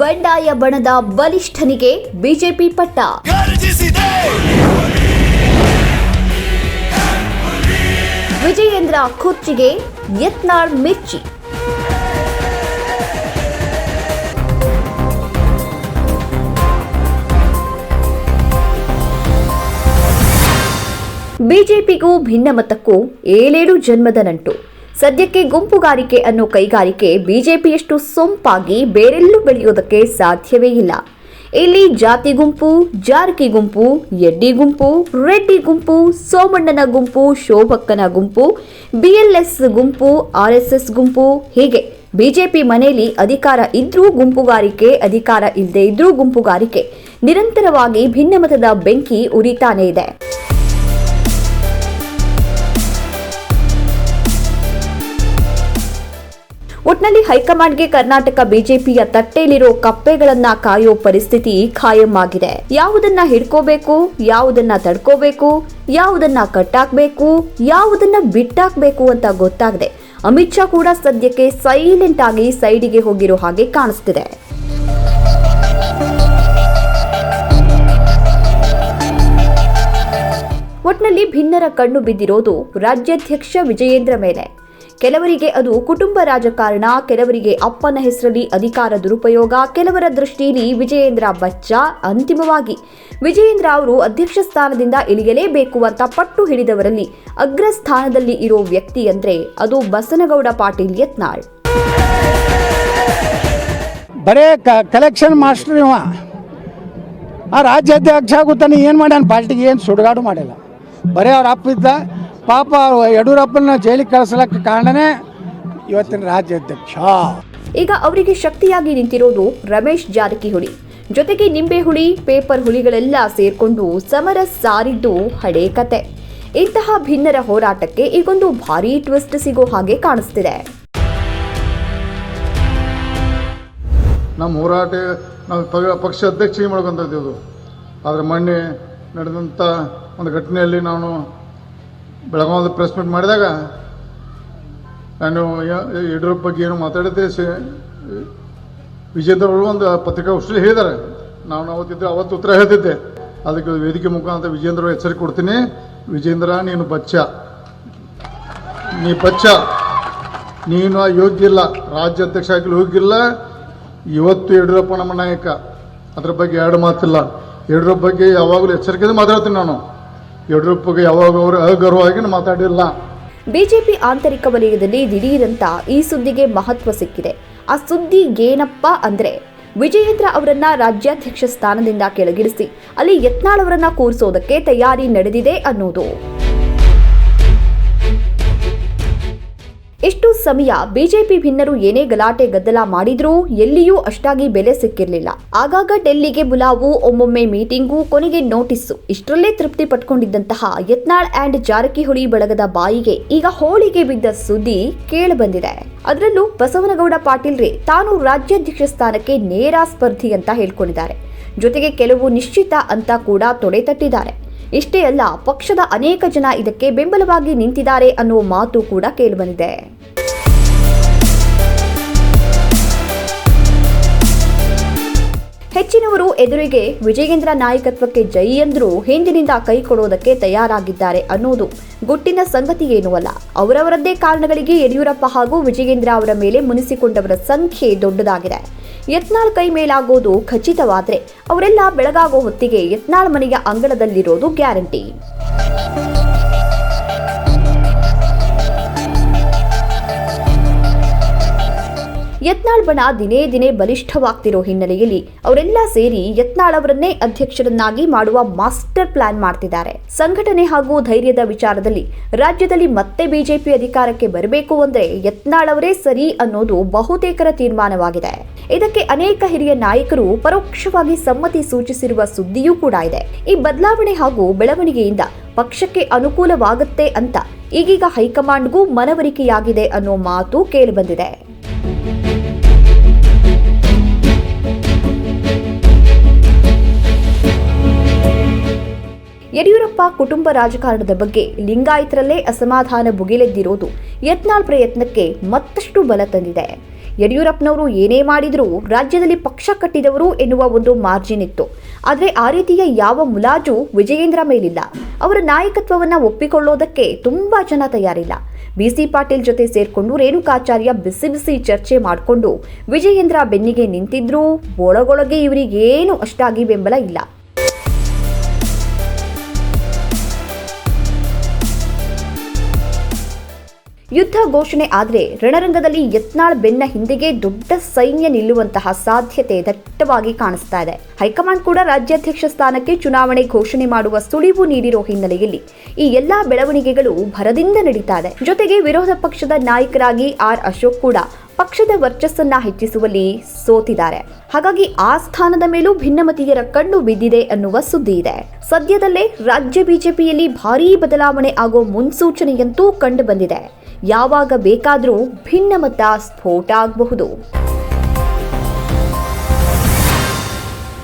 ಬಂಡಾಯ ಬಣದ ಬಲಿಷ್ಠನಿಗೆ ಬಿಜೆಪಿ ಪಟ್ಟ. ವಿಜಯೇಂದ್ರ ಕುರ್ಚಿಗೆ ಯತ್ನಾಳ್ ಮಿರ್ಚಿ. ಬಿಜೆಪಿಗೂ ಭಿನ್ನಮತಕ್ಕೂ ಏಳೇಳು ಜನ್ಮದ ನಂಟು. ಸದ್ಯಕ್ಕೆ ಗುಂಪುಗಾರಿಕೆ ಅನ್ನೋ ಕೈಗಾರಿಕೆ ಬಿಜೆಪಿಯಷ್ಟು ಸೊಂಪಾಗಿ ಬೇರೆಲ್ಲೂ ಬೆಳೆಯೋದಕ್ಕೆ ಸಾಧ್ಯವೇ ಇಲ್ಲ. ಇಲ್ಲಿ ಜಾತಿ ಗುಂಪು, ಜಾರಕಿ ಗುಂಪು, ಎಡ್ಡಿ ಗುಂಪು, ರೆಡ್ಡಿ ಗುಂಪು, ಸೋಮಣ್ಣನ ಗುಂಪು, ಶೋಭಕ್ಕನ ಗುಂಪು ಬಿಎಲ್ಎಸ್ ಗುಂಪು ಆರ್ಎಸ್ಎಸ್ ಗುಂಪು, ಹೀಗೆ. ಬಿಜೆಪಿ ಮನೆಯಲ್ಲಿ ಅಧಿಕಾರ ಇದ್ರೂ ಗುಂಪುಗಾರಿಕೆ, ಅಧಿಕಾರ ಇಲ್ಲದೆ ಇದ್ರೂ ಗುಂಪುಗಾರಿಕೆ. ನಿರಂತರವಾಗಿ ಭಿನ್ನಮತದ ಬೆಂಕಿ ಉರಿತಾನೇ ಇದೆ. ಒಟ್ನಲ್ಲಿ ಹೈಕಮಾಂಡ್ಗೆ ಕರ್ನಾಟಕ ಬಿಜೆಪಿಯ ತಟ್ಟೆಯಲ್ಲಿರೋ ಕಪ್ಪೆಗಳನ್ನ ಕಾಯೋ ಪರಿಸ್ಥಿತಿ ಖಾಯಂ ಆಗಿದೆ ಯಾವುದನ್ನ ಹಿಡ್ಕೋಬೇಕು, ಯಾವುದನ್ನ ತಡ್ಕೋಬೇಕು, ಯಾವುದನ್ನ ಕಟ್ಟಾಕ್ಬೇಕು, ಯಾವುದನ್ನ ಬಿಟ್ಟಾಕ್ಬೇಕು ಅಂತ ಗೊತ್ತಾಗದೆ. ಅಮಿತ್ ಶಾ ಕೂಡ ಸದ್ಯಕ್ಕೆ ಸೈಲೆಂಟ್ ಆಗಿ ಸೈಡಿಗೆ ಹೋಗಿರೋ ಹಾಗೆ ಕಾಣಿಸ್ತಿದೆ. ಒಟ್ನಲ್ಲಿ ಭಿನ್ನರ ಕಣ್ಣು ಬಿದ್ದಿರೋದು ರಾಜ್ಯಾಧ್ಯಕ್ಷ ವಿಜಯೇಂದ್ರ ಮೇಲೆ. ಕೆಲವರಿಗೆ ಅದು ಕುಟುಂಬ ರಾಜಕಾರಣ, ಕೆಲವರಿಗೆ ಅಪ್ಪನ ಹೆಸರಲ್ಲಿ ಅಧಿಕಾರ ದುರುಪಯೋಗ, ಕೆಲವರ ದೃಷ್ಟಿಯಲ್ಲಿ ವಿಜಯೇಂದ್ರ ಬಚ್ಚ ಅಂತಿಮವಾಗಿ. ವಿಜಯೇಂದ್ರ ಅವರು ಅಧ್ಯಕ್ಷ ಸ್ಥಾನದಿಂದ ಇಳಿಯಲೇಬೇಕು ಅಂತ ಪಟ್ಟು ಹಿಡಿದವರಲ್ಲಿ ಅಗ್ರ ಸ್ಥಾನದಲ್ಲಿ ಇರೋ ವ್ಯಕ್ತಿ ಅಂದ್ರೆ ಅದು ಬಸನಗೌಡ ಪಾಟೀಲ್ ಯತ್ನಾಳ್. ಬರೇ ಕಲೆಕ್ಷನ್ ಮಾಸ್ಟರ್ ಆ ರಾಜ್ಯಾಧ್ಯಕ್ಷ ಆಗುತ್ತಾನೆ ಏನು ಮಾಡ್ಯಾನ? ಪಾರ್ಟಿಗೆ ಏನು ಸುಡುಗಾಡು ಮಾಡಿಲ್ಲ. ಬರೀ ಅವ್ರ ಅಪ್ಪ ಇದ್ದ ಪಾಪ ಯಡಿಯೂರಪ್ಪನ ಜೈಲಿಗೆ ಕಳಿಸ್ಲಕ್ಕೆ ಕಾರಣನೇ ಇವತ್ತಿನ ರಾಜ್ಯಾಧ್ಯಕ್ಷ. ಈಗ ಅವರಿಗೆ ಶಕ್ತಿಯಾಗಿ ನಿಂತಿರೋದು ರಮೇಶ್ ಜಾರಕಿಹೊಳಿ. ಜೊತೆಗೆ ನಿಂಬೆ ಹುಳಿ ಪೇಪರ್ ಹುಳಿಗಳೆಲ್ಲ ಸೇರ್ಕೊಂಡು ಸಮರ ಸಾರಿದ್ದು ಹಳೇ ಕತೆ. ಇಂತಹ ಭಿನ್ನರ ಹೋರಾಟಕ್ಕೆ ಈಗೊಂದು ಭಾರೀ ಟ್ವಿಸ್ಟ್ ಸಿಗೋ ಹಾಗೆ ಕಾಣಿಸ್ತಿದೆ. ನಮ್ಮ ಹೋರಾಟ ನಾವು ಪಕ್ಷ ಅಧ್ಯಕ್ಷ ಅದು? ಆದರೆ ಮೊನ್ನೆ ನಡೆದಂಥ ಒಂದು ಘಟನೆಯಲ್ಲಿ ನಾನು ಬೆಳಗಾವದ ಪ್ರೆಸ್ ಮೀಟ್ ಮಾಡಿದಾಗ ನಾನು ಯಡಿಯೂರಪ್ಪ ಬಗ್ಗೆ ಏನು ಮಾತಾಡಿದ್ದೆ ಅವರು ಒಂದು ಪತ್ರಿಕಾಗೋಷ್ಠಿ ಹೇಳಿದ್ದಾರೆ. ನಾನು ಅವತ್ತಿದ್ದೆ ಅವತ್ತು ಉತ್ತರ ಹೇಳ್ತಿದ್ದೆ. ಅದಕ್ಕೆ ವೇದಿಕೆ ಮುಖಾಂತರ ವಿಜೇಂದ್ರ ಎಚ್ಚರಿಕೆ ಕೊಡ್ತೀನಿ. ವಿಜೇಂದ್ರ ನೀನು ಬಚ್ಚ. ನೀ ಬಚ್ಚ. ನೀನು ಯೋಗ್ಯ ಇಲ್ಲ. ರಾಜ್ಯ ಅಧ್ಯಕ್ಷ ಆಗಲು ಹೋಗಿಲ್ಲ. ಇವತ್ತು ಯಡಿಯೂರಪ್ಪ ನಮ್ಮ ನಾಯಕ. ಅದ್ರ ಬಗ್ಗೆ ಎರಡು ಮಾತಿಲ್ಲ. ಯಡಿಯೂರಪ್ಪ ಬಗ್ಗೆ ಯಾವಾಗಲೂ ಎಚ್ಚರಿಕೆಯಿಂದ ಮಾತಾಡ್ತೀನಿ ನಾನು. ಯಡಿಯೂರಪ್ಪಗೆ ಯಾವಾಗ ಅವರು ಅಗೌರವವಾಗಿ ಮಾತಾಡಿಲ್ಲ. ಬಿಜೆಪಿ ಆಂತರಿಕ ವಲಯದಲ್ಲಿ ದಿಢೀರಂತ ಈ ಸುದ್ದಿಗೆ ಮಹತ್ವ ಸಿಕ್ಕಿದೆ. ಆ ಸುದ್ದಿ ಏನಪ್ಪ ಅಂದ್ರೆ, ವಿಜಯೇಂದ್ರ ಅವರನ್ನ ರಾಜ್ಯಾಧ್ಯಕ್ಷ ಸ್ಥಾನದಿಂದ ಕೆಳಗಿಳಿಸಿ, ಅಲ್ಲಿ ಯತ್ನಾಳ್ ಅವರನ್ನ ಕೂರಿಸೋದಕ್ಕೆ ತಯಾರಿ ನಡೆದಿದೆ ಅನ್ನೋದು. ಎಷ್ಟು ಸಮಯ ಬಿಜೆಪಿ ಭಿನ್ನರು ಏನೇ ಗಲಾಟೆ ಗದ್ದಲ ಮಾಡಿದ್ರೂ ಎಲ್ಲಿಯೂ ಅಷ್ಟಾಗಿ ಬೆಲೆ ಸಿಕ್ಕಿರಲಿಲ್ಲ. ಆಗಾಗ ಡೆಲ್ಲಿಗೆ ಬುಲಾವು, ಒಮ್ಮೊಮ್ಮೆ ಮೀಟಿಂಗು, ಕೊನೆಗೆ ನೋಟಿಸ್ಸು ಇಷ್ಟರಲ್ಲೇ ತೃಪ್ತಿ ಪಟ್ಕೊಂಡಿದ್ದಂತಹ ಯತ್ನಾಳ್ ಆ್ಯಂಡ್ ಜಾರಕಿಹೊಳಿ ಬಳಗದ ಬಾಯಿಗೆ ಈಗ ಹೋಳಿಗೆ ಬಿದ್ದ ಸುದ್ದಿ ಕೇಳಿಬಂದಿದೆ. ಅದರಲ್ಲೂ ಬಸವನಗೌಡ ಪಾಟೀಲ್ ರೇ ತಾನು ರಾಜ್ಯಾಧ್ಯಕ್ಷ ಸ್ಥಾನಕ್ಕೆ ನೇರ ಸ್ಪರ್ಧಿ ಅಂತ ಹೇಳ್ಕೊಂಡಿದ್ದಾರೆ. ಜೊತೆಗೆ ಕೆಲವು ನಿಶ್ಚಿತ ಅಂತ ಕೂಡ ತೊಡೆ ತಟ್ಟಿದ್ದಾರೆ. ಇಷ್ಟೇ ಅಲ್ಲ, ಪಕ್ಷದ ಅನೇಕ ಜನ ಇದಕ್ಕೆ ಬೆಂಬಲವಾಗಿ ನಿಂತಿದ್ದಾರೆ ಅನ್ನೋ ಮಾತು ಕೂಡ ಕೇಳಿಬಂದಿದೆ. ಹೆಚ್ಚಿನವರು ಎದುರಿಗೆ ವಿಜಯೇಂದ್ರ ನಾಯಕತ್ವಕ್ಕೆ ಜೈ ಎಂದರೂ ಹಿಂದಿನಿಂದ ಕೈ ಕೊಡೋದಕ್ಕೆ ತಯಾರಾಗಿದ್ದಾರೆ ಅನ್ನೋದು ಗುಟ್ಟಿನ ಸಂಗತಿ ಏನೂ ಅಲ್ಲ. ಅವರವರದ್ದೇ ಕಾರಣಗಳಿಗೆ ಯಡಿಯೂರಪ್ಪ ಹಾಗೂ ವಿಜಯೇಂದ್ರ ಅವರ ಮೇಲೆ ಮುನಿಸಿಕೊಂಡವರ ಸಂಖ್ಯೆ ದೊಡ್ಡದಾಗಿದೆ. ಯತ್ನಾಳ್ ಕೈ ಮೇಲಾಗೋದು ಖಚಿತವಾದ್ರೆ ಅವರೆಲ್ಲ ಬೆಳಗಾಗೋ ಹೊತ್ತಿಗೆ ಯತ್ನಾಳ್ ಮನೆಯ ಅಂಗಳದಲ್ಲಿರೋದು ಗ್ಯಾರಂಟಿ. ಯತ್ನಾಳ್ ಬಣ ದಿನೇ ದಿನೇ ಬಲಿಷ್ಠವಾಗ್ತಿರೋ ಹಿನ್ನೆಲೆಯಲ್ಲಿ ಅವರೆಲ್ಲ ಸೇರಿ ಯತ್ನಾಳ್ ಅವರನ್ನೇ ಅಧ್ಯಕ್ಷರನ್ನಾಗಿ ಮಾಡುವ ಮಾಸ್ಟರ್ ಪ್ಲಾನ್ ಮಾಡ್ತಿದ್ದಾರೆ. ಸಂಘಟನೆ ಹಾಗೂ ಧೈರ್ಯದ ವಿಚಾರದಲ್ಲಿ ರಾಜ್ಯದಲ್ಲಿ ಮತ್ತೆ ಬಿಜೆಪಿ ಅಧಿಕಾರಕ್ಕೆ ಬರಬೇಕು ಅಂದ್ರೆ ಯತ್ನಾಳ್ ಅವರೇ ಸರಿ ಅನ್ನೋದು ಬಹುತೇಕರ ತೀರ್ಮಾನವಾಗಿದೆ. ಇದಕ್ಕೆ ಅನೇಕ ಹಿರಿಯ ನಾಯಕರು ಪರೋಕ್ಷವಾಗಿ ಸಮ್ಮತಿ ಸೂಚಿಸಿರುವ ಸುದ್ದಿಯೂ ಕೂಡ ಇದೆ. ಈ ಬದಲಾವಣೆ ಹಾಗೂ ಬೆಳವಣಿಗೆಯಿಂದ ಪಕ್ಷಕ್ಕೆ ಅನುಕೂಲವಾಗುತ್ತೆ ಅಂತ ಈಗೀಗ ಹೈಕಮಾಂಡ್ಗೂ ಮನವರಿಕೆಯಾಗಿದೆ ಅನ್ನೋ ಮಾತು ಕೇಳಿಬಂದಿದೆ ಯಡಿಯೂರಪ್ಪ ಕುಟುಂಬ ರಾಜಕಾರಣದ ಬಗ್ಗೆ ಲಿಂಗಾಯತರಲ್ಲೇ ಅಸಮಾಧಾನ ಭುಗಿಲೆದ್ದಿರೋದು ಯತ್ನಾಳ್ ಪ್ರಯತ್ನಕ್ಕೆ ಮತ್ತಷ್ಟು ಬಲ ತಂದಿದೆ. ಯಡಿಯೂರಪ್ಪನವರು ಏನೇ ಮಾಡಿದರೂ ರಾಜ್ಯದಲ್ಲಿ ಪಕ್ಷ ಕಟ್ಟಿದವರು ಎನ್ನುವ ಒಂದು ಮಾರ್ಜಿನ್ ಇತ್ತು. ಆದರೆ ಆ ರೀತಿಯ ಯಾವ ಮುಲಾಜು ವಿಜಯೇಂದ್ರ ಮೇಲಿಲ್ಲ. ಅವರ ನಾಯಕತ್ವವನ್ನು ಒಪ್ಪಿಕೊಳ್ಳೋದಕ್ಕೆ ತುಂಬ ಜನ ತಯಾರಿಲ್ಲ. ಬಿ ಸಿ ಪಾಟೀಲ್ ಜೊತೆ ಸೇರಿಕೊಂಡು ರೇಣುಕಾಚಾರ್ಯ ಬಿಸಿ ಬಿಸಿ ಚರ್ಚೆ ಮಾಡಿಕೊಂಡು ವಿಜಯೇಂದ್ರ ಬೆನ್ನಿಗೆ ನಿಂತಿದ್ರೂ ಒಳಗೊಳಗೆ ಇವರಿಗೇನು ಅಷ್ಟಾಗಿ ಬೆಂಬಲ ಇಲ್ಲ. ಯುದ್ಧ ಘೋಷಣೆ ಆದರೆ ರಣರಂಗದಲ್ಲಿ ಯತ್ನಾಳ್ ಬೆನ್ನ ಹಿಂದೆಗೆ ದೊಡ್ಡ ಸೈನ್ಯ ನಿಲ್ಲುವಂತಹ ಸಾಧ್ಯತೆ ದಟ್ಟವಾಗಿ ಕಾಣಿಸ್ತಾ ಇದೆ. ಹೈಕಮಾಂಡ್ ಕೂಡ ರಾಜ್ಯಾಧ್ಯಕ್ಷ ಸ್ಥಾನಕ್ಕೆ ಚುನಾವಣೆ ಘೋಷಣೆ ಮಾಡುವ ಸುಳಿವು ನೀಡಿರೋ ಹಿನ್ನೆಲೆಯಲ್ಲಿ ಈ ಎಲ್ಲಾ ಬೆಳವಣಿಗೆಗಳು ಭರದಿಂದ ನಡೀತಾ ಇದೆ. ಜೊತೆಗೆ ವಿರೋಧ ಪಕ್ಷದ ನಾಯಕರಾಗಿ ಆರ್ ಅಶೋಕ್ ಕೂಡ ಪಕ್ಷದ ವರ್ಚಸ್ಸನ್ನ ಹೆಚ್ಚಿಸುವಲ್ಲಿ ಸೋತಿದ್ದಾರೆ. ಹಾಗಾಗಿ ಆ ಸ್ಥಾನದ ಮೇಲೂ ಭಿನ್ನಮತೀಯರ ಕಣ್ಣು ಬಿದ್ದಿದೆ ಅನ್ನುವ ಸುದ್ದಿ ಇದೆ. ಸದ್ಯದಲ್ಲೇ ರಾಜ್ಯ ಬಿಜೆಪಿಯಲ್ಲಿ ಭಾರೀ ಬದಲಾವಣೆ ಆಗೋ ಮುನ್ಸೂಚನೆಯಂತೂ ಕಂಡು ಬಂದಿದೆ. ಯಾವಾಗ ಬೇಕಾದರೂ ಭಿನ್ನಮತ ಸ್ಫೋಟ ಆಗಬಹುದು.